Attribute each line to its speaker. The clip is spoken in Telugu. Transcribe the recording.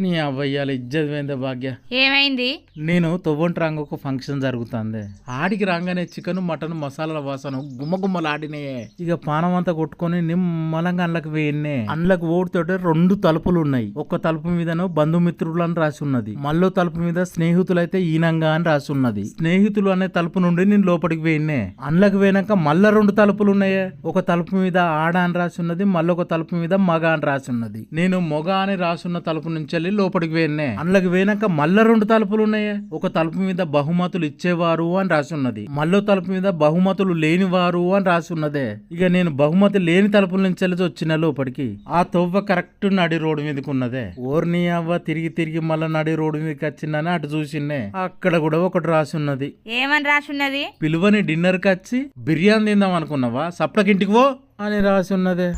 Speaker 1: నీ అవ్వయ్యాలి ఇజ్జత్ పోయిందే భాగ్య?
Speaker 2: ఏమైంది?
Speaker 1: నేను తొవ్వంటి రంగు ఒక ఫంక్షన్ జరుగుతుంది. ఆడికి రాగానే చికెన్ మటన్ మసాలాల వాసన గుమ్మగుమ్మలాడినాయే ఇక పానం అంతా కొట్టుకొని నిమ్మలంగా అండ్లకు వేయన్నే. అండ్లకు ఓడితోటి రెండు తలుపులు ఉన్నాయి ఒక్క తలుపు మీదను బంధుమిత్రులు అని రాసి ఉన్నది. మళ్ళో తలుపు మీద స్నేహితులైతే ఈనంగా అని రాసి ఉన్నది. స్నేహితులు అనే తలుపు నుండి నేను లోపలికి వేయన్నే. అండ్లకు పోయినాక మళ్ళా రెండు తలుపులు ఉన్నాయే ఒక తలుపు మీద ఆడ అని రాసి ఉన్నది మళ్ళీ ఒక తలుపు మీద మగ అని రాసి ఉన్నది. నేను మొగ అని రాసున్న తలుపు నుంచి వెళ్ళి లోపలికి వేయన్నే అందులోకి పోయినాక మళ్ళా రెండు తలుపులు ఉన్నాయే. ఒక తలుపు మీద బహుమతులు ఇచ్చేవారు అని రాసి ఉన్నది. మళ్ళీ తలుపు మీద బహుమతులు లేనివారు అని రాసి ఉన్నదే. ఇక నేను బహుమతి లేని తలుపుల నుంచి వెళ్ళి వచ్చిన లోపలికి ఆ తొవ్వ కరెక్ట్ నడి రోడ్డు మీదకి ఉన్నదే. ఓర్ని అవ్వ తిరిగి తిరిగి మళ్ళా నడి రోడ్డు మీదకి వచ్చిందని అటు చూసిన్నే అక్కడ కూడా ఒకటి రాసి ఉన్నది.
Speaker 2: ఏమని రాసున్నది
Speaker 1: పిలువని డిన్నర్కి వచ్చి బిర్యానీ తిందాం అనుకున్నావా? సప్లకి ఇంటికి పో అని రాసి ఉన్నదే.